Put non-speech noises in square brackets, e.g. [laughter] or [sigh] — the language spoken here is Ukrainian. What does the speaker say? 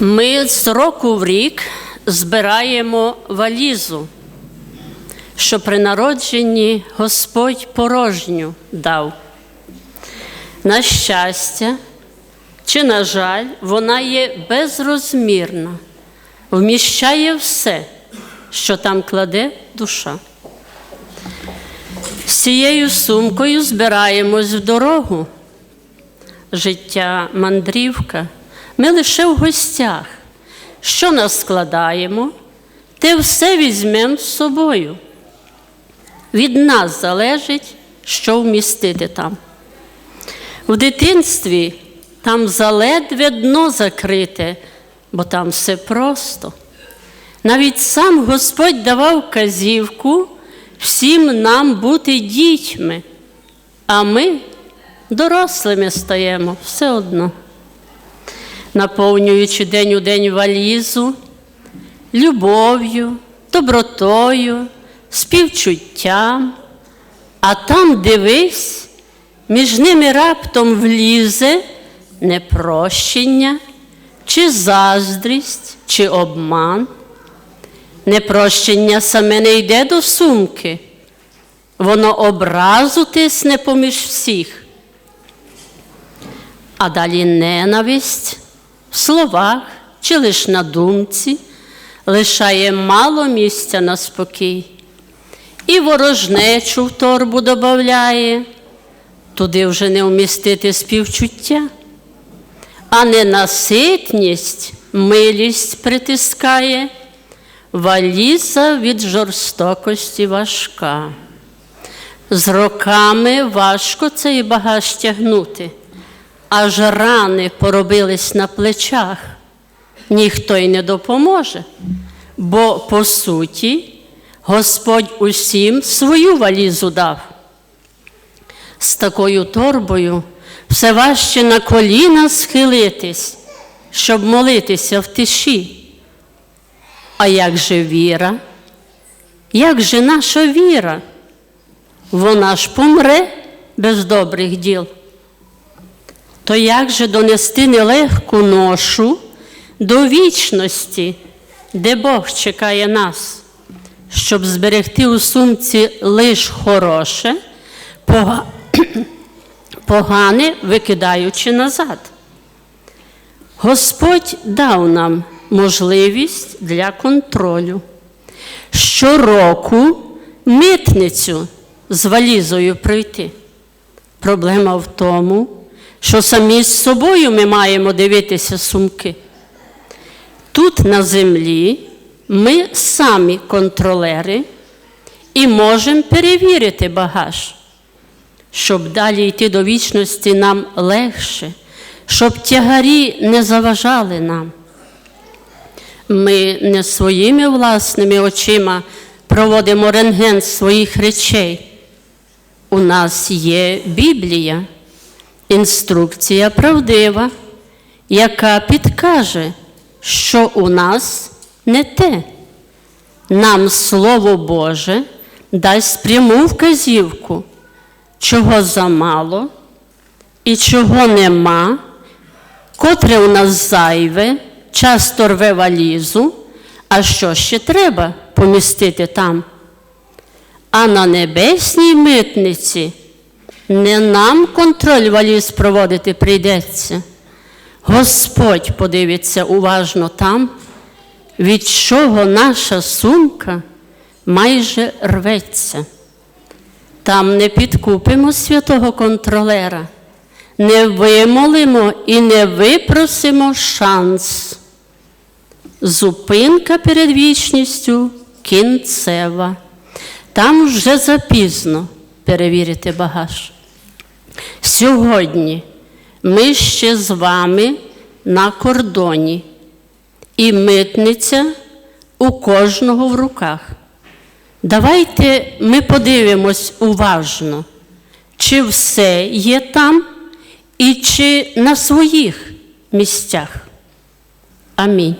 Ми з року в рік збираємо валізу, що при народженні Господь порожню дав. На щастя, чи, на жаль, вона є безрозмірна, вміщає все, що там кладе душа. З цією сумкою збираємось в дорогу. Життя мандрівка. Ми лише в гостях. Що нас складаємо, те все візьмемо з собою. Від нас залежить, що вмістити там. В дитинстві там заледве дно закрите, бо там все просто. Навіть сам Господь давав казівку всім нам бути дітьми, а ми дорослими стаємо все одно, наповнюючи день у день валізу, любов'ю, добротою, співчуттям, а там дивись, між ними раптом влізе непрощення, чи заздрість, чи обман. Непрощення саме не йде до сумки, воно образу тисне поміж всіх. А далі ненависть в словах чи лиш на думці лишає мало місця на спокій. І ворожнечу в торбу додає, туди вже не вмістити співчуття, а ненаситність, милість притискає, валіза від жорстокості важка. З роками важко цей багаж тягнути, аж рани поробились на плечах. Ніхто й не допоможе, бо по суті Господь усім свою валізу дав. З такою торбою все важче на коліна схилитись, щоб молитися в тиші. А як же віра? Як же наша віра? Вона ж помре без добрих діл. То як же донести нелегку ношу до вічності, де Бог чекає нас, щоб зберегти у сумці лиш хороше, пога- [clears throat] погане викидаючи назад? Господь дав нам можливість для контролю. Щороку митницю з валізою пройти. Проблема в тому, що самі з собою ми маємо дивитися сумки. Тут на землі ми самі контролери і можемо перевірити багаж, щоб далі йти до вічності нам легше, щоб тягарі не заважали нам. Ми не своїми власними очима проводимо рентген своїх речей. У нас є Біблія, інструкція правдива, яка підкаже, що у нас не те. Нам Слово Боже дасть пряму вказівку, чого замало і чого нема, котре у нас зайве, часто рве валізу, а що ще треба помістити там. А на небесній митниці не нам контроль валіз проводити прийдеться. Господь подивиться уважно там, від чого наша сумка майже рветься. Там не підкупимо святого контролера, не вимолимо і не випросимо шанс. Зупинка перед вічністю кінцева. Там вже запізно перевірити багаж. Сьогодні ми ще з вами на кордоні, і митниця у кожного в руках. Давайте ми подивимось уважно, чи все є там і чи на своїх місцях. Амінь.